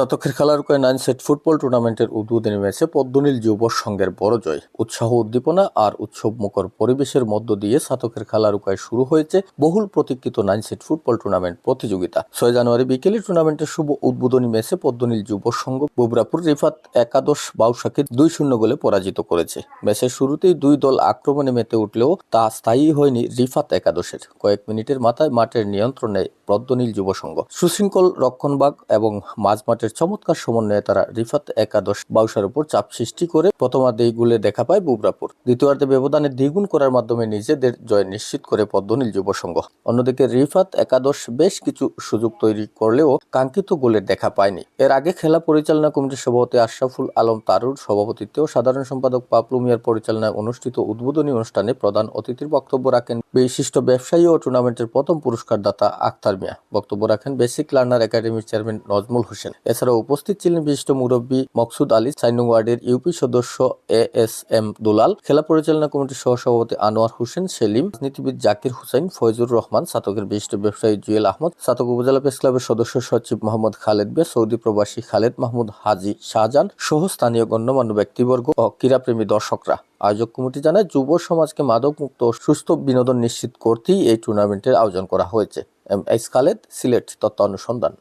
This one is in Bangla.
শতকের খেলার কয়ে নাইন সেট ফুটবল টুর্নামেন্টের উদ্বোধনী ম্যাচে পদ্মনীল যুব সংঘের বড় জয়। উৎসাহ উদ্দীপনা আর উৎসব মুখর পরিবেশের মধ্য দিয়ে শতকের খেলার উপায় শুরু হয়েছে বহুল প্রতীক্ষিত নাইন সেট ফুটবল টুর্নামেন্ট প্রতিযোগিতা। ছয় জানুয়ারি বিকেলে টুর্নামেন্টের শুভ উদ্বোধনী ম্যাচে পদ্মনীল যুব সংঘ বুবরাপুর রিফাত একাদশ বাউসাকে দুই শূন্য গোলে পরাজিত করেছে। ম্যাচের শুরুতেই দুই দল আক্রমণে মেতে উঠলেও তা স্থায়ী হয়নি রিফাত একাদশের। কয়েক মিনিটের মাথায় মাঠের নিয়ন্ত্রণে পদ্মনীল যুব সংঘ। সুশৃঙ্খল রক্ষণবাগ এবং মাঝমাঠের চমৎকার সমন্বয়ে তারা রিফাত একাদশ বাউসার উপর চাপ সৃষ্টি করে প্রথমার্ধে গোলে দেখা পায় বুবরাপুর। দ্বিতীয়ার্ধে ব্যবধানে দ্বিগুণ করার মাধ্যমে নিজেদের জয় নিশ্চিত করে পদ্মনীল যুব সংঘ। অন্যদিকে রিফাত একাদশ বেশ কিছু সুযোগ তৈরি করলেও কাঙ্ক্ষিত গোলের দেখা পায়নি। এর আগে খেলা পরিচালনা কমিটির সভাপতি আশরাফুল আলম তারুর সভাপতিত্বে ও সাধারণ সম্পাদক পাপলু মিয়ার পরিচালনায় অনুষ্ঠিত উদ্বোধনী অনুষ্ঠানে প্রধান অতিথির বক্তব্য রাখেন বিশিষ্ট ব্যবসায়ী ও টুর্নামেন্টের প্রথম পুরস্কারদাতা আখতার মিয়া। বক্তব্য রাখেন বেসিক লার্নার একাডেমির চেয়ারম্যান নজমুল হোসেন। এছাড়াও উপস্থিত ছিলেন বিশিষ্ট মুরব্বী মকসুদ আলী, সাইনুং ওয়ার্ডের ইউপি সদস্য এ এস এম দুলাল, খেলা পরিচালনা কমিটির সহসভাপতি আনোয়ার হোসেন সেলিম, রাজনীতিবিদ জাকির হুসাইন, ফয়জুর রহমান, সাতকের বিশিষ্ট ব্যবসায়ী জুয়েল আহমদ, সাতক উপজেলা প্রেস ক্লাবের সদস্য সচিব মোহাম্মদ খালেদ বে, সৌদি প্রবাসী খালেদ মাহমুদ হাজি শাহজাহান, সহ স্থানীয় গণ্যমান্য ব্যক্তিবর্গ ও ক্রীড়াপ্রেমী দর্শকরা। আয়োজক কমিটি জানায়, যুব সমাজকে মাদক মুক্ত সুস্থ বিনোদন নিশ্চিত করতেই এই টুর্নামেন্টের আয়োজন করা হয়েছে। এম এস খালেদ, সিলেট তথ্য অনুসন্ধান